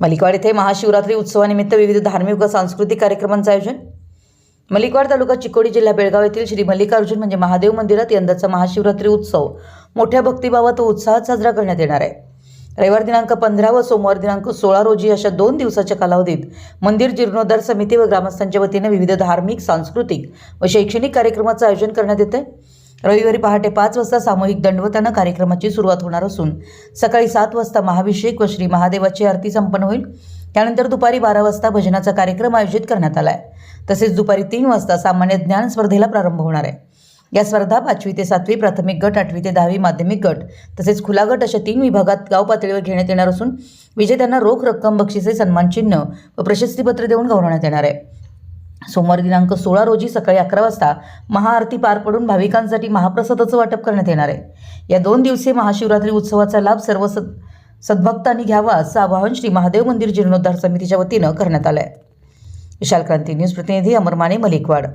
मलिकवाड येथे महाशिवरात्री उत्सवानिमित्त विविध धार्मिक व सांस्कृतिक कार्यक्रमांचं आयोजन. मलिकवाड तालुका चिकोडी जिल्हा बेळगाव येथील श्री मल्लिकार्जुन म्हणजे महादेव मंदिरात यंदाचा महाशिवरात्री उत्सव मोठ्या भक्तिभावात व उत्साहात साजरा करण्यात येणार आहे. रविवार दिनांक पंधरा व सोमवार दिनांक सोळा रोजी अशा दोन दिवसाच्या कालावधीत मंदिर जीर्णोद्धार समिती व ग्रामस्थांच्या वतीने विविध धार्मिक सांस्कृतिक व शैक्षणिक कार्यक्रमाचं आयोजन करण्यात येतं रविवारी पहाटे पाच वाजता सामूहिक दंडवतानं कार्यक्रमाची सुरुवात होणार असून सकाळी सात वाजता महाभिषेक व श्री महादेवाची आरती संपन्न होईल. त्यानंतर दुपारी बारा वाजता भजनाचा कार्यक्रम आयोजित करण्यात आला आहे तसेच दुपारी तीन वाजता सामान्य ज्ञान स्पर्धेला प्रारंभ होणार आहे. या स्पर्धा पाचवी ते सातवी प्राथमिक गट आठवी ते दहावी माध्यमिक गट तसेच खुला गट अशा तीन विभागात गाव पातळीवर घेण्यात येणार असून विजेत्यांना रोख रक्कम बक्षिसे सन्मानचिन्ह व प्रशस्तीपत्र देऊन गौरवण्यात येणार आहे. सोमवार दिनांक सोळा रोजी सकाळी अकरा वाजता महाआरती पार पडून भाविकांसाठी महाप्रसादाचं वाटप करण्यात येणार आहे. या दोन दिवसीय महाशिवरात्री उत्सवाचा लाभ सर्व सद सद्भक्तांनी घ्यावा असं आवाहन श्री महादेव मंदिर जीर्णोद्धार समितीच्या वतीनं करण्यात आलं आहे विशाल क्रांती न्यूज प्रतिनिधी अमरमाने मलिकवाड.